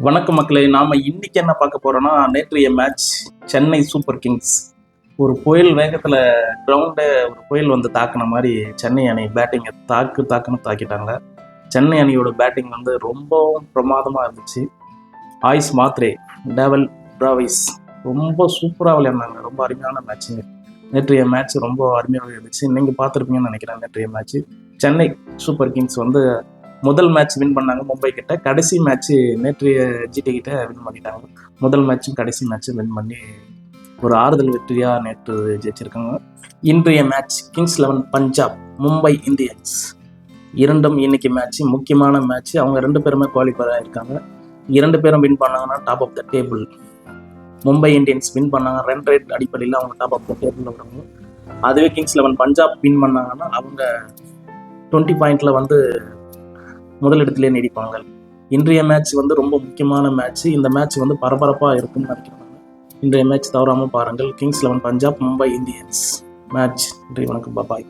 வணக்கம் மக்களே நாம இன்னைக்கு என்ன பார்க்க போறோம்னா நேற்றைய மேட்ச் சென்னை சூப்பர் கிங்ஸ் ஒரு புயல் வேகத்துல கிரவுண்ட ஒரு புயல் வந்து தாக்குன மாதிரி சென்னை அணி பேட்டிங்கை தாக்கு தாக்குன்னு தாக்கிட்டாங்க. சென்னை அணியோட பேட்டிங் வந்து ரொம்பவும் பிரமாதமாக இருந்துச்சு. ஆயுஸ் மாத்ரே டேவல் பிராவிஸ் ரொம்ப சூப்பராக விளையாடினாங்க. ரொம்ப அருமையான மேட்ச்சுங்க நேற்றைய மேட்ச் ரொம்ப அருமையாக இருந்துச்சு. நீங்கள் பார்த்துருப்பீங்கன்னு நினைக்கிறேன் நேற்றைய மேட்ச் சென்னை சூப்பர் கிங்ஸ் வந்து முதல் மேட்ச் வின் பண்ணாங்க மும்பை கிட்ட. கடைசி மேட்ச் நேற்றைய ஜிடி கிட்ட வின் பண்ணிட்டாங்க. முதல் மேட்சும் கடைசி மேட்சும் வின் பண்ணி ஒரு ஆறுதல் வெற்றியா நேற்று ஜெயிச்சிருக்காங்க. இன்றைய match Kings Eleven Punjab Mumbai Indians இரண்டும் இன்னைக்கு மேட்ச் முக்கியமான மேட்ச் அவங்க ரெண்டு பேருமே குவாலிஃபை ஆயிருக்காங்க இரண்டு பேரும் வின் பண்ணாங்கன்னா top of the table Mumbai Indians win பண்ணாங்க. ரன் ரேட் அடிப்படையில் அவங்க டாப் ஆஃப் த டேபிளில் வருவாங்க அதுவே கிங்ஸ் லெவன் பஞ்சாப் வின் பண்ணாங்கன்னா அவங்க டுவெண்ட்டி பாயிண்ட்ல வந்து முதலிடத்திலே நீடிப்பாங்க. இன்றைய மேட்ச் வந்து ரொம்ப முக்கியமான மேட்ச் இந்த மேட்ச் வந்து பரபரப்பாக இருக்கும்னு நினைக்கிறேன் இன்றைய மேட்ச் தவறாமல் பாருங்கள். Kings Eleven Punjab Mumbai Indians match இன்றைய வணக்கம். பாய்